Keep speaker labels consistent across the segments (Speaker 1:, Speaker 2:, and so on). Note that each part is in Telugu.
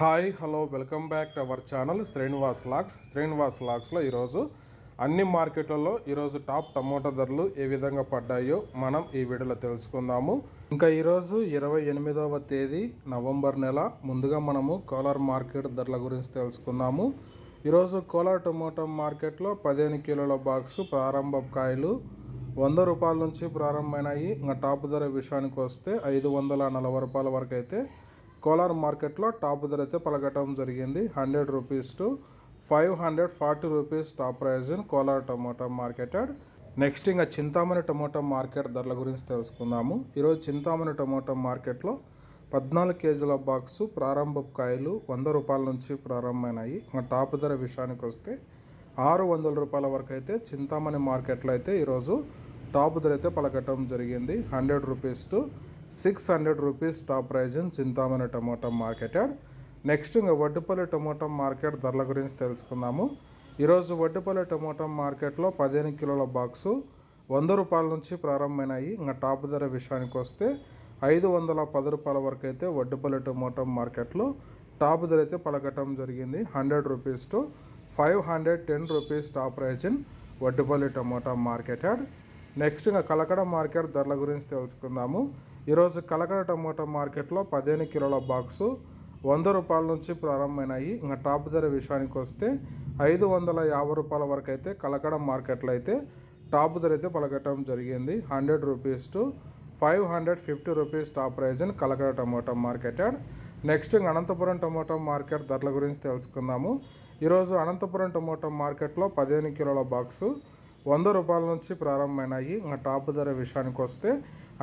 Speaker 1: Hi hello welcome back to our channel Srinivas lakhs. Srinivas లాక్స్లో ఈరోజు అన్ని మార్కెట్లలో ఈరోజు టాప్ టమోటా ధరలు ఏ విధంగా పడ్డాయో మనం ఈ వీడియోలో తెలుసుకుందాము. ఇంకా ఈరోజు ఇరవై ఎనిమిదవ తేదీ నవంబర్ నెల. ముందుగా మనము కోలార్ మార్కెట్ ధరల గురించి తెలుసుకుందాము. ఈరోజు కోలార్ టమోటా మార్కెట్లో పదిహేను కిలోల బాక్సు ప్రారంభ కాయలు వంద రూపాయల నుంచి ప్రారంభమైనాయి. ఇంకా టాప్ ధర విషయానికి వస్తే ఐదు వందల నలభై రూపాయల వరకు అయితే కోలార్ మార్కెట్లో టాప్ ధర అయితే పలకటం జరిగింది. Hundred rupees to five hundred forty rupees top prize in Kolar tomato market yard. Next ఇంకా చింతామణి టమోటా మార్కెట్ ధరల గురించి తెలుసుకుందాము. ఈరోజు చింతామణి టమోటా మార్కెట్లో పద్నాలుగు కేజీల బాక్సు ప్రారంభ కాయలు వంద రూపాయల నుంచి ప్రారంభమైనాయి. ఇంకా టాప్ ధర విషయానికి వస్తే ఆరు వందల రూపాయల వరకు అయితే చింతామణి మార్కెట్లో అయితే ఈరోజు టాప్ ధర అయితే పలకటం జరిగింది. Hundred rupees to six hundred rupees top prize in Chintamani tomato market yard. Next ఇంకా వడ్డుపల్లి టమోటా మార్కెట్ ధరల గురించి తెలుసుకుందాము. ఈరోజు వడ్డుపల్లి టమోటా మార్కెట్లో పదిహేను కిలోల బాక్సు వంద రూపాయల నుంచి ప్రారంభమైనాయి. ఇంకా టాప్ ధర విషయానికి వస్తే ఐదు వందల పది రూపాయల వరకు అయితే వడ్డుపల్లి టమోటా మార్కెట్లో టాప్ ధర అయితే పలకటం జరిగింది. Hundred rupees to five hundred ten rupees top prize in Vaddupalli tomato market yard. Next ఇంకా కలకడ మార్కెట్ ధరల గురించి తెలుసుకుందాము. ఈరోజు కలకడ టమోటా మార్కెట్లో పదిహేను కిలోల బాక్సు వంద రూపాయల నుంచి ప్రారంభమైనాయి. ఇంకా టాప్ ధర విషయానికి వస్తే ఐదు వందల యాభై రూపాయల వరకు అయితే కలకడ మార్కెట్లో అయితే టాప్ ధర అయితే పలకటం జరిగింది. Hundred rupees to five hundred fifty rupees top prize అని కలకడ టమోటా మార్కెట్. నెక్స్ట్ ఇంకా అనంతపురం టమోటా మార్కెట్ ధరల గురించి తెలుసుకుందాము. ఈరోజు అనంతపురం టమోటా మార్కెట్లో పదిహేను కిలోల బాక్సు వంద రూపాయల నుంచి ప్రారంభమైనాయి. ఇంకా టాప్ ధర విషయానికి వస్తే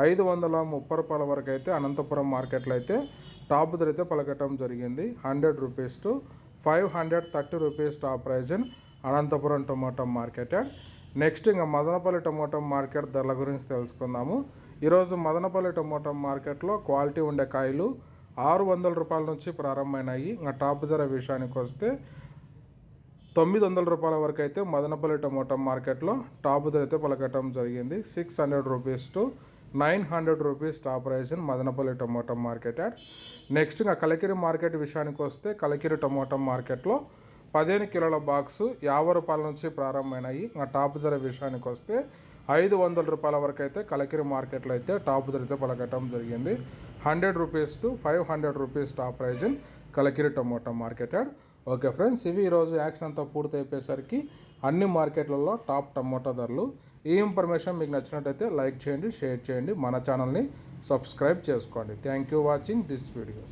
Speaker 1: ఐదు వందల ముప్పై రూపాయల వరకు అయితే అనంతపురం మార్కెట్లో అయితే టాప్ ధర అయితే పలకటం జరిగింది. Hundred rupees to five hundred thirty rupees top prize in Anantapuram tomato market. Next ఇంకా మదనపల్లి టొమాటో మార్కెట్ ధరల గురించి తెలుసుకుందాము. ఈరోజు మదనపల్లి టొమాటో మార్కెట్లో క్వాలిటీ ఉండే కాయలు ఆరు వందల రూపాయల నుంచి ప్రారంభమైనాయి. ఇంకా టాప్ ధర విషయానికి వస్తే తొమ్మిది వందల రూపాయల వరకు అయితే మదనపల్లి టమోటా మార్కెట్లో టాప్ ధర అయితే పలకటం జరిగింది. Six hundred rupees to nine hundred rupees top price in Madanapalle tomato market yard. Next ఇంకా కలకిరి మార్కెట్ విషయానికి వస్తే కలకిరి టమోటా మార్కెట్లో పదిహేను కిలోల బాక్సు యాభై రూపాయల నుంచి ప్రారంభమైనాయి. ఇంకా టాప్ ధర విషయానికి వస్తే ఐదు వందల రూపాయల వరకు అయితే కలకిరి మార్కెట్లో అయితే టాప్ ధర అయితే పలకటం జరిగింది. Hundred rupees to five hundred rupees top prize in Kalakiri tomato market yard. Okay friends ఇవి ఈరోజు యాక్షన్ అంతా పూర్తయిపోయేసరికి అన్ని మార్కెట్లలో టాప్ టమోటా ధరలు. ఈ ఇన్ఫర్మేషన్ మీకు నచ్చినట్టయితే లైక్ చేయండి షేర్ చేయండి. మన ఛానల్ని సబ్స్క్రైబ్ చేసుకోండి. Thank you watching this video